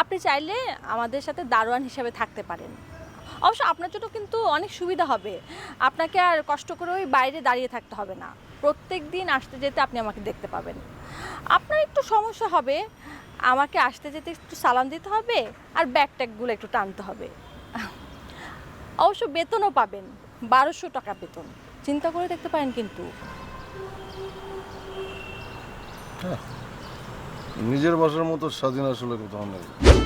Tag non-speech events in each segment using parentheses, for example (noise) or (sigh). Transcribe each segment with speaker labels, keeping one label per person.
Speaker 1: আপনি চাইলে আমাদের সাথে দারোয়ান হিসাবে থাকতে পারেন। অবশ্য আপনার জন্য কিন্তু অনেক সুবিধা হবে। আপনাকে আর কষ্ট করে ওই বাইরে দাঁড়িয়ে থাকতে হবে না। প্রত্যেক দিন আসতে যেতে আপনি আমাকে দেখতে পাবেন। আপনার একটু সমস্যা হবে। আমাকে আসতে যেতে একটু সালাম দিতে হবে আর ব্যাগ ট্যাগগুলো একটু টানতে হবে। অবশ্য বেতনও পাবেন। বারোশো টাকা বেতন। চিন্তা করে দেখতে পারেন কিন্তু।
Speaker 2: নিজের বাসার মতো স্বাধীন আসলে কোথাও নেই।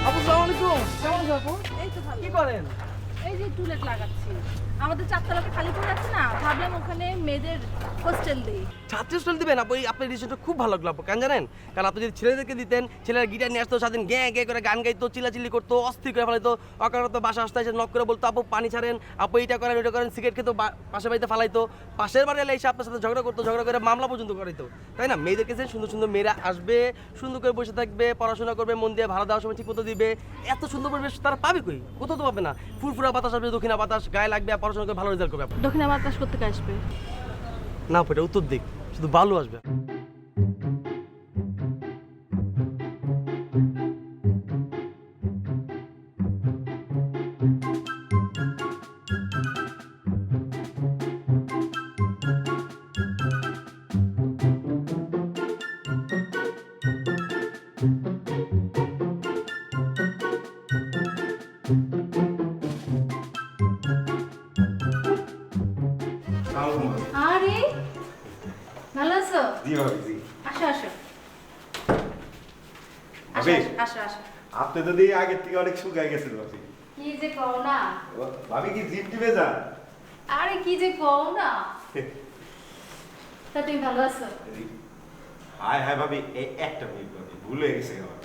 Speaker 3: আপু সালামালাইকুম কেমন আছো
Speaker 1: এই তো
Speaker 3: কি করেন?
Speaker 1: এই যে টুলেট লাগাচ্ছি। আমাদের চারতলাটা খালি পড়ে আছে না, ভাবলাম ওখানে মেয়েদের হোস্টেল দিই।
Speaker 3: ছাত্রী হোস্টেল দিবেন? আপু, এই আপনার ডিসিশনটা খুব ভালো লাগল কেন জানেন? কারণ আপনি যদি ছেলেদেরকে দিতেন, ছেলেরা গিটার নিয়ে আসতো, সারাদিন গ্যাঁ গ্যাঁ করে গান গাইতো, চিল্লাচিল্লি করতো, অস্থির করে ফেলাইতো অকারণত বাসা আসতে এসে নক করে বলতো, আপু, পানি ছাড়েন, আপু, এইটা করেন, ওইটা করেন, সিগারেট খেতো পাশের বাড়িতে ফালাইতো, পাশের বাড়ি এলে এসে আপনার সাথে ঝগড়া করতো, ঝগড়া করে মামলা পর্যন্ত করাইতো। তাই না? মেয়েদেরকে যে সুন্দর সুন্দর মেয়েরা আসবে, সুন্দর করে বসে থাকবে, পড়াশোনা করবে, মন দিয়ে ভালো দেওয়ার সময় ঠিক মতো দিবে, এত সুন্দর পরিবেশ তারা পাবে কই? কোথাও তো পাবে না। ফুরফুরা বাতাস আসবে দক্ষিণা বাতাস গায়ে লাগবে আর পড়াশোনা করে ভালো রেজাল্ট করবে
Speaker 1: দক্ষিণা বাতাস করতে আসবে?
Speaker 3: না পেটে উত্তর দিক শুধু বালু আসবে।
Speaker 1: ভালো আছো?
Speaker 4: জি ভাবি জি।
Speaker 1: আসো আসো।
Speaker 4: ভাবি
Speaker 1: আসো আসো
Speaker 4: আপনি তো দিয়ে আগের থেকে অনেক শুকায় গেছেন ভাবি
Speaker 1: কি যে কও না?
Speaker 4: ভাবি কি জিপ টিপে যান?
Speaker 1: আরে কি যে কও না? তা তুমি ভালো আছো?
Speaker 4: হায় হায় ভাবি একটা মিনিট ভাবি ভুলে গেছে আমার।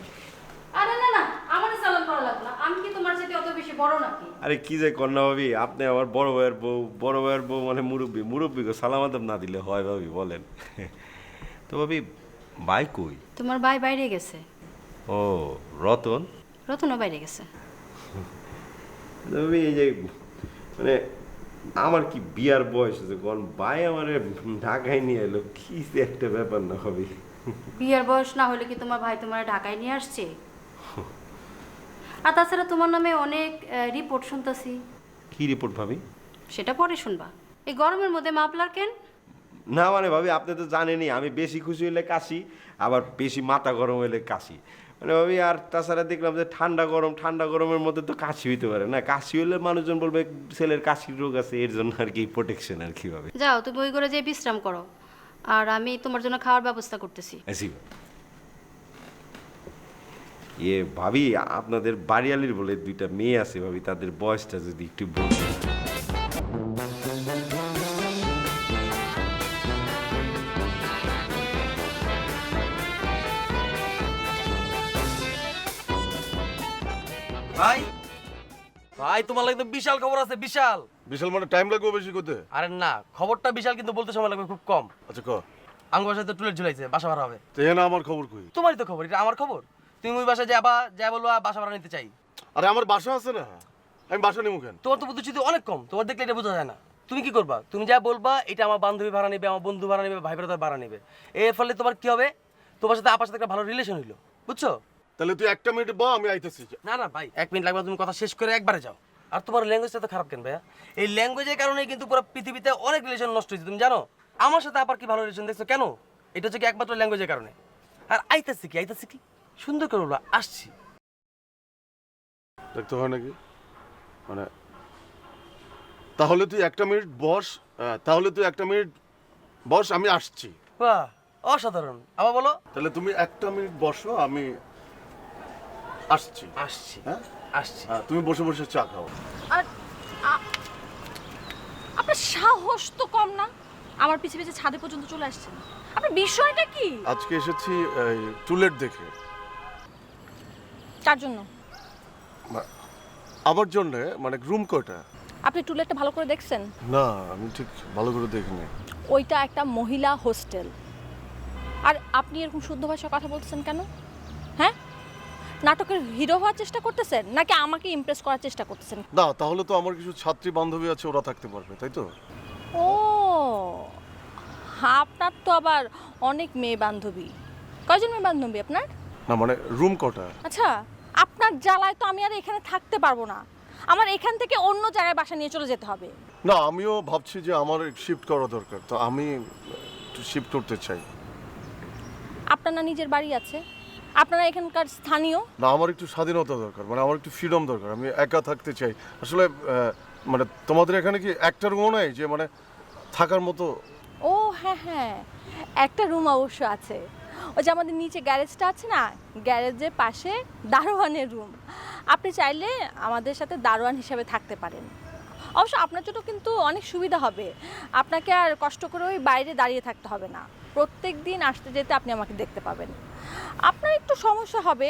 Speaker 1: আরে না না আমার সালাম করা লাগল না। আমি কি তোমার সাথে অত বেশি বড় নাকি?
Speaker 4: আরে কি যে কন্যা ভাবি আপনি আমার বড় ভাইয়ের বউ বড় ভাইয়ের বউ মানে মুরব্বী। মুরব্বীকে সালাম আদব না দিলে হয় ভাবি বলেন। তো ভাবি ভাই কই?
Speaker 5: তোমার ভাই বাইরে গেছে।
Speaker 4: ও রতন?
Speaker 5: রতনও বাইরে গেছে।
Speaker 4: ভাবি এই যে মানে আমার কি বিয়ার বয়স আছে কোন ভাই আমার ঢাকায় নিয়ে এলো কি যে একটা ব্যাপার না হবে
Speaker 5: বিয়ার বয়স না হলে কি তোমার ভাই তোমার ঢাকায় নিয়ে আসছে? (laughs) আর তাছাড়া তোমার নামে অনেক রিপোর্ট শুনতাছি।
Speaker 4: কি রিপোর্ট ভাবি?
Speaker 5: সেটা পরে শুনবা। এই গরমের মধ্যে মাপলার কেন?
Speaker 4: না মানে ভাবি আপনি তো জানেনই আমি বেশি খুশি হইলে কাশি আবার বেশি মাথা গরম হইলে কাশি। মানে ভাবি আর তাছাড়া দেখলাম যে ঠান্ডা গরম ঠান্ডা গরমের মধ্যে তো কাশি হইতে পারে। না কাশি হইলে মানুষজন বলবে ছেলের কাশির রোগ আছে এর জন্য আর কি প্রোটেকশন আর কি ভাবে।
Speaker 5: যাও তুমি ওই করে যে বিশ্রাম করো। আর আমি তোমার জন্য খাওয়ার ব্যবস্থা করতেছি।
Speaker 4: আসি ইয়ে ভাবি আপনাদের বাড়িয়ালির বলে দুইটা মেয়ে আছে ভাবি তাদের বয়সটা যদি একটু বলতেন।
Speaker 3: ভাই? ভাই তোমার লাগবে বিশাল খবর আছে বিশাল।
Speaker 2: বিশাল মানে টাইম লাগবে বেশি করতে?
Speaker 3: আরে না খবরটা বিশাল কিন্তু বলতে সময় লাগবে খুব কম।
Speaker 2: আচ্ছা ক?
Speaker 3: আঙ্গ বাসায় তো টুলেট ঝুলাইছে বাসা ভাড়া হবে।
Speaker 2: তো এখানে আমার খবর কই?
Speaker 3: তোমারই তো খবর এটা আমার খবর? তুমি ওই বাসায় যাবা যা বলবা বাসা ভাড়া নিতে চাই।
Speaker 2: আরে আমার বাসা আছে না। আমি বাসা নেব কেন?
Speaker 3: তোমার তো বুদ্ধি অনেক কম তোমার দেখলে এটা বোঝা যায় না। তুমি কি করবা? তুমি যা বলবা এটা আমার বান্ধবী ভাড়া নেবে আমার বন্ধু ভাড়া নেবে ভাই ব্রাদার ভাড়া নেবে। এর ফলে তোমার কি হবে? তোমার সাথে আপার সাথে একটা ভালো রিলেশন হইল বুঝছ?
Speaker 2: তাহলে তুই একটা মিনিট বা আমি আইতেছি।
Speaker 3: না না ভাই এক মিনিট লাগবে তুমি কথা শেষ করে একবারে যাও। আর তোমার ল্যাঙ্গুয়েজটা তো খারাপ কেন ভাইয়া? এই ল্যাঙ্গুয়েজের কারণে কিন্তু পুরো পৃথিবীতে অনেক রিলেশন নষ্ট হয়েছে তুমি জানো? আমার সাথে আবার কি ভালো রিলেশন দেখছ? কেন? এটা হচ্ছে কি একমাত্র ল্যাঙ্গুয়েজের কারণে। আর আইতাছি কি? আইতাছি কি? সুন্দর করে বলো আসছি।
Speaker 2: দেখতে হয় নাকি? মানে তাহলে তুই একটা মিনিট বস আহ, তাহলে তুই একটা মিনিট বস আমি আসছি।
Speaker 3: বাহ অসাধারণ। আবার বলো।
Speaker 2: তাহলে তুমি একটা মিনিট বসো আমি আসছি।
Speaker 3: আসছি
Speaker 2: হ্যাঁ?
Speaker 3: আসছি।
Speaker 2: হ্যাঁ তুমি বসে বসে চা খাও।
Speaker 1: আর আ- আপনার সাহস তো কম না? আমার পিছে পিছে ছাদে পর্যন্ত চলে আসছেন। আপনার বিষয়টা কি?
Speaker 2: আজকে এসেছি এই, টুলেট দেখে।
Speaker 1: কার জন্য।
Speaker 2: আমার জন্য মানে রুম কয়টা?
Speaker 1: আপনি টুলেটটা ভালো করে দেখছেন?
Speaker 2: না আমি ঠিক ভালো করে দেখিনি।
Speaker 1: ওইটা একটা মহিলা হোস্টেল। আর আপনি এরকম শুদ্ধ ভাষায় কথা বলতেছেন কেন? হ্যাঁ? নাটকের হিরো হওয়ার চেষ্টা করতেছেন নাকি আমাকে ইমপ্রেস করার চেষ্টা করতেছেন?
Speaker 2: না তাহলে তো আমার কিছু ছাত্রী বান্ধবী আছে ওরা থাকতে পারবে তাই তো?
Speaker 1: ও আপনার তো আবার অনেক মেয়ে বান্ধবী। কয়জন মেয়ে বান্ধবী আপনার?
Speaker 2: না মানে রুম কটা?
Speaker 1: আচ্ছা আপনার জ্বালায় তো আমি আর এখানে থাকতে পারব না। আমার এখান থেকে অন্য জায়গায় বাসা নিয়ে চলে যেতে হবে।
Speaker 2: না আমিও ভাবছি যে আমার শিফট করা দরকার। তো আমি একটু শিফট করতে চাই।
Speaker 1: আপনার না নিজের বাড়ি আছে? আপনারা এখানকার স্থানীয়?
Speaker 2: না আমার একটু স্বাধীনতা দরকার মানে আমার একটু ফ্রিডম দরকার আমি একা থাকতে চাই। আসলে মানে তোমাদের এখানে কি একটা রুমও নাই? যে মানে থাকার মতো
Speaker 1: ও হ্যাঁ হ্যাঁ। একটা রুম অবশ্য আছে। ওই যে আমাদের নিচে গ্যারেজটা আছে না, গ্যারেজের পাশে দারোয়ানের রুম আপনি চাইলে আমাদের সাথে দারোয়ান হিসাবে থাকতে পারেন। অবশ্য আপনার জন্য কিন্তু অনেক সুবিধা হবে। আপনাকে আর কষ্ট করে ওই বাইরে দাঁড়িয়ে থাকতে হবে না। প্রত্যেক দিন আসতে যেতে আপনি আমাকে দেখতে পাবেন। আপনার একটু সমস্যা হবে।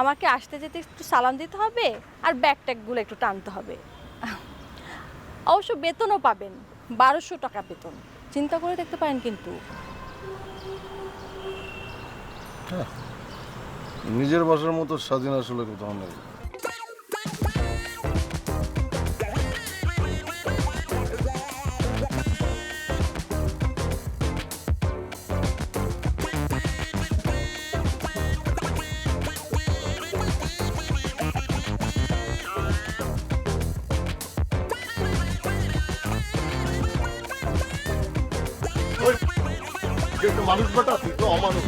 Speaker 1: আমাকে আসতে যেতে একটু সালাম দিতে হবে আর ব্যাগ ট্যাগগুলো একটু টানতে হবে। অবশ্য বেতনও পাবেন। বারোশো টাকা বেতন। চিন্তা করে দেখতে পারেন কিন্তু।
Speaker 2: নিজের বাসার মতো স্বাধীন আসলে কোথাও নেই। মানুষ বেটা তুই তো অমানুষ।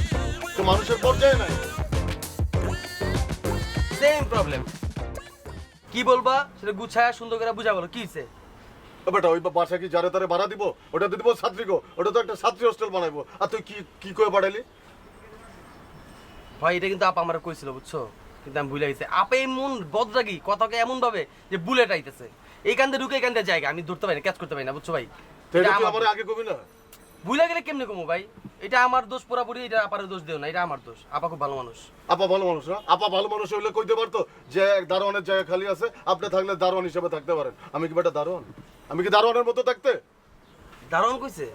Speaker 2: মানুষের পর্যায়ে নাই।
Speaker 3: সেম প্রবলেম কি বলবা? সেটা গুছায় সুন্দর করে বুঝা বলো কি হইছে?
Speaker 2: ও বেটা ওই বাসা কি যারে তারে ভাড়া দিব? ওটা তো দিব ছাত্রীকে। ওটা তো একটা ছাত্রী হোস্টেল বানাইবো। আর তুই কি কি করে বাড়াইলি?
Speaker 3: ভাই এটা কিন্তু আপা আমার কইছিল বুঝছ? কিন্তু আমি ভুলে গেছি। আপা এমন বদরাগি কথাকে এমন ভাবে যে বুলেট আইতেছে। এইখান দিয়ে ঢুকে এখান দিয়ে জায়গা আমি ধরতে পারি না ক্যাচ করতে পারি না বুঝছ ভাই?
Speaker 2: এটা
Speaker 3: আমার
Speaker 2: আগে কবি না?
Speaker 3: ভুলে গেলে কেমনে কমু ভাই? এটা আমার দোষ পুরাপুরি এটা আপার দোষ দিও না এটা আমার দোষ। আপা খুব ভালো মানুষ।
Speaker 2: আপা ভালো মানুষ না? আপা ভালো মানুষ হইলে কইতে পারতো যে দারোয়ানের জায়গা খালি আছে আপনি থাকলে দারোয়ান হিসেবে থাকতে পারেন। আমি কি বেটা দারোয়ান? আমি কি দারোয়ানের মতো থাকতে?
Speaker 3: দারুণ কইছে?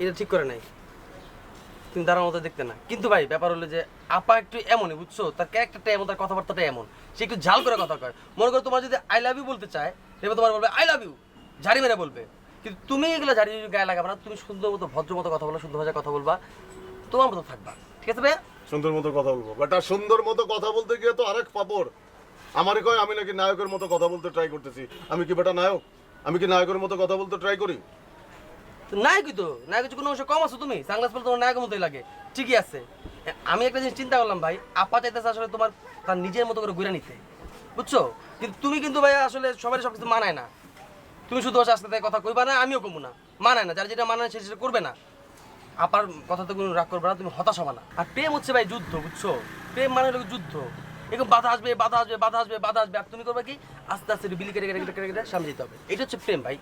Speaker 3: এটা ঠিক করে নাই। তুমি দারুণ মতো দেখতে না। কিন্তু ভাই ব্যাপার হলো যে আপা একটু এমনই বুঝছ? তার ক্যারেক্টারটা এমন তার কথাবার্তাটা এমন। সে একটু ঝাল করে কথা কয়। মনে করো তোমার যদি আই লাভ ইউ বলতে চায় এবার তোমার বলবে আই লাভ ইউ ঝাড়ি মেরে বলবে। কিন্তু তুমি এগুলো ঝাড়ি গায়ে লাগাবে না তুমি সুন্দর মতো ভদ্র মতো কথা বলো সুন্দর ভাষায় কথা বলবা তোমার মতো থাকবা। ঠিক আছে ভাইয়া?
Speaker 2: সুন্দর মতো কথা বলব। বেটা সুন্দর মতো কথা বলতে গিয়ে তো আরেক পাপড়। আমারে কয় আমি নাকি নায়কের মতো কথা বলতে ট্রাই করতেছি। আমি কি বেটা নায়ক? আমি কি নায়কের মতো কথা বলতে ট্রাই করি?
Speaker 3: তো নায়কই তো নায়ক কোনো অংশ কম আছো তুমি। সানগ্লাস পরে তোমার নায়কের মতোই লাগে। ঠিকই আছে। আমি একটা জিনিস চিন্তা করলাম ভাই আপা চাইতেছে আসলে তোমার তার নিজের মতো করে ঘুরে নিতে। বুঝছ? কিন্তু তুমি কিন্তু ভাই আসলে সবাই সব কিছু মানায় না। তুমি শুধু ওর সাথে কথা কইবা না, আমিও কমু না। মানায় না, যার যেটা মানায় সে সেটা করবে না। আপার কথা তো কোনো রাগ করবে না, তুমি হতাশ হবে না। আর প্রেম হচ্ছে ভাই যুদ্ধ, বুঝছ? প্রেম মানে হলো যুদ্ধ। এরকম বাধা আসবে বাধা আসবে বাধা আসবে বাধা আসবে। আর তুমি করবে কি? আস্তে আস্তে বিলি কেটে কেটে কেটে কেটে, সামনে যেতে হবে। এটা হচ্ছে প্রেম ভাই।